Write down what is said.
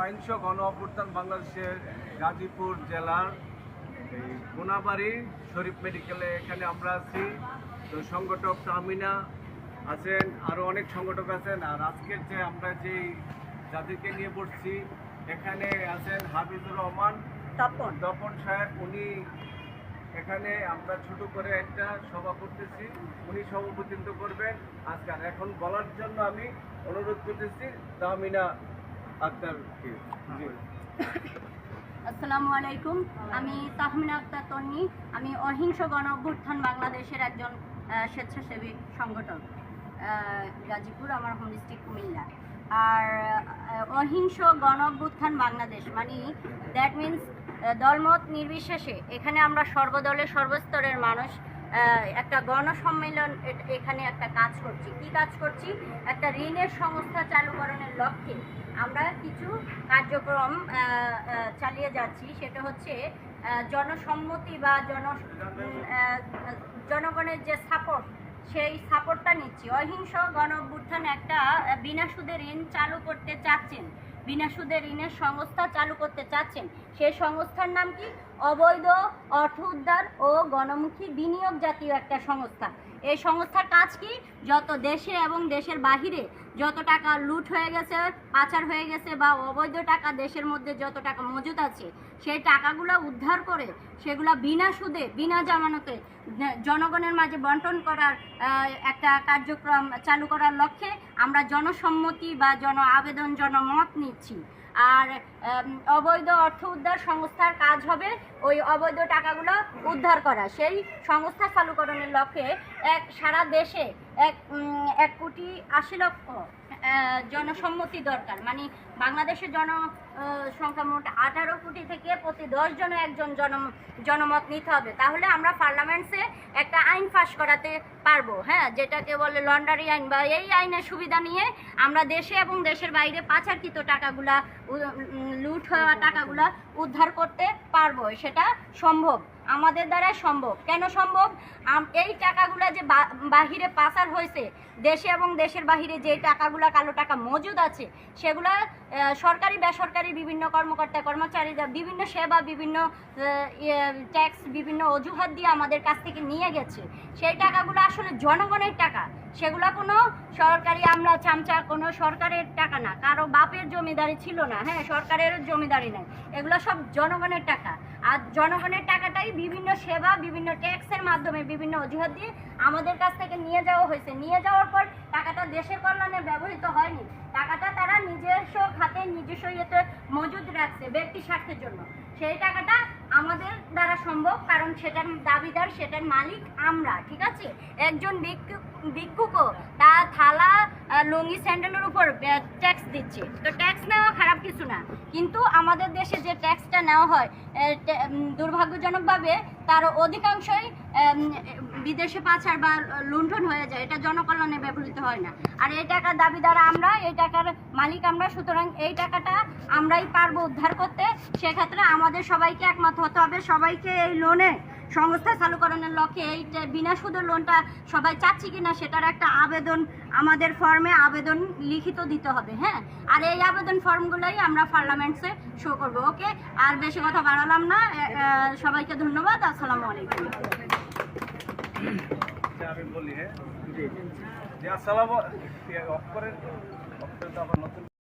অহিংস গণ অভ্যুত্থান বাংলাদেশের গাজীপুর জেলার এই কোনাবাড়ি শরীফ মেডিকেলে এখানে আমরা আছি। তো সংগঠক তামিনা আছেন আরও অনেক সংগঠক আছেন। আর আজকের যে আমরা যেই যাদেরকে নিয়ে পড়ছি এখানে আছেন হাবিবুর রহমান তপন। তপন সাহেব। উনি এখানে আমরা ছোট করে একটা সভা করতেছি। উনি সভাপতিত্ব করবেন। আজকাল এখন বলার জন্য আমি অনুরোধ করতেছি জি। আসসালামু আলাইকুম আমি তাহমিনা আক্তার তন্নি। আমি অহিংস গণ অভ্যুত্থান বাংলাদেশের একজন স্বেচ্ছাসেবী সংগঠন গাজীপুর, আমার হোম ডিস্ট্রিক্ট কুমিল্লা। আর অহিংস গণ অভ্যুত্থান বাংলাদেশ মানে দ্যাট মিন্স দলমত নির্বিশেষে এখানে আমরা সর্বদলের সর্বস্তরের মানুষ একটা গণসম্মেলন এখানে একটা কাজ করছি। কি কাজ করছি? একটা ঋণের সংস্থা চালুকরণের লক্ষ্যে আমরা কিছু কার্যক্রম চালিয়ে যাচ্ছি। সেটা হচ্ছে জনসম্মতি বা জন জনগণের যে সাপোর্ট সেই সাপোর্টটা নিচ্ছি। অহিংস গণ একটা বিনা সুদে ঋণ চালু করতে চাচ্ছেন। বিনা সুদে ঋণের সংস্থা চালু করতে চাচ্ছেন। সেই সংস্থার নাম কি? অবৈধ, অর্থ উদ্ধার ও গণমুখী বিনিয়োগ জাতীয় একটা সংস্থা। এই সংস্থার কাজ কি? যত দেশে এবং দেশের বাহিরে যত টাকা লুট হয়ে গেছে, পাচার হয়ে গেছে বা অবৈধ টাকা দেশের মধ্যে যত টাকা মজুত আছে, সেই টাকাগুলো উদ্ধার করে সেগুলো বিনা সুদে, বিনা জামানতে জনগণের মাঝে বন্টন করার একটা কার্যক্রম চালু করার লক্ষ্যে আমরা জনসম্মতি বা জন আবেদন, জনমত নিচ্ছি। আর অবৈধ অর্থ উদ্ধার সংস্থার কাজ হবে ওই অবৈধ টাকাগুলো উদ্ধার করা। সেই সংস্থা চালুকরণের লক্ষ্যে এক সারা দেশে এক এক কোটি আশি লক্ষ জনসম্মতি দরকার। মানে বাংলাদেশের জন আহ, সংখ্যা মোট আঠারো কোটি থেকে প্রতি দশ জনে একজন জন জনমত নিতে হবে। তাহলে আমরা পার্লামেন্টসে একটা আইন পাশ করাতে পারব হ্যাঁ? যেটাকে বলে লন্ডারি আইন বা এই আইনের সুবিধা নিয়ে আমরা দেশে এবং দেশের বাইরে পাচারকৃত টাকাগুলা লুট হওয়া টাকাগুলা উদ্ধার করতে পারব। সেটা সম্ভব। আমাদের দ্বারা সম্ভব। কেন সম্ভব? এই টাকাগুলো যে বাহিরে পাচার হয়েছে, দেশে এবং দেশের বাহিরে যে টাকাগুলো কালো টাকা মজুদ আছে, সেগুলো সরকারি, বেসরকারি বিভিন্ন কর্মকর্তা, কর্মচারীরা বিভিন্ন সেবা, বিভিন্ন ট্যাক্স বিভিন্ন অজুহাত দিয়ে আমাদের কাছ থেকে নিয়ে গেছে। সেই টাকাগুলো আসলে জনগণের টাকা। সেগুলো কোনো সরকারি আমরা চামচা, কোনো সরকারের টাকা না। কারও বাপের জমিদারি ছিল না হ্যাঁ সরকারের জমিদারি নেই। এগুলো সব জনগণের টাকা। আর জনগণের টাকাটাই বিভিন্ন সেবা, বিভিন্ন ট্যাক্সের মাধ্যমে বিভিন্ন অজুহাত দিয়ে আমাদের কাছ থেকে নিয়ে যাওয়া হয়েছে। নিয়ে যাওয়ার পর টাকাটা দেশের কল্যাণে ব্যবহৃত হয়নি। টাকাটা তারা নিজস্ব খাতে, নিজস্ব ইয়েতে মজুদ রাখছে ব্যক্তি স্বার্থের জন্য। সেই টাকাটা আমাদের দ্বারা সম্ভব, কারণ সেটার দাবিদার, সেটার মালিক আমরা, ঠিক আছে? একজন ভিক্ষু ভিক্ষুকও, তার থালা লুঙ্গি, স্যান্ডেলের উপর ট্যাক্স দিচ্ছি। তো ট্যাক্স নেওয়া খারাপ কিছু না। কিন্তু আমাদের দেশে যে ট্যাক্সটা নেওয়া হয় দুর্ভাগ্যজনকভাবে তার অধিকাংশই বিদেশে পাচার বা লুণ্ঠন হয়ে যায়, এটা জনকল্যাণে ব্যবহৃত হয় না। আর এই টাকার দাবিদার আমরা, এই টাকার মালিক আমরা, সুতরাং এই টাকাটা আমরাই পারব উদ্ধার করতে। সেক্ষেত্রে আমাদের সবাইকে একমত হতে হবে। সবাইকে এই লোনে সংস্থা চালুকরণের লক্ষ্যে এই বিনা সুদের লোনটা সবাই চাচ্ছি কি না সেটার একটা আবেদন আমাদের ফর্মে আবেদন লিখিত দিতে হবে হ্যাঁ? আর এই আবেদন ফর্মগুলোই আমরা পার্লামেন্টসে শো করব ওকে আর বেশি কথা বাড়ালাম না। সবাইকে ধন্যবাদ। আসসালামু আলাইকুম। আমি বলি হ্যাঁ জি জি আসসালাম অফ করেন অফ করে তো আবার নতুন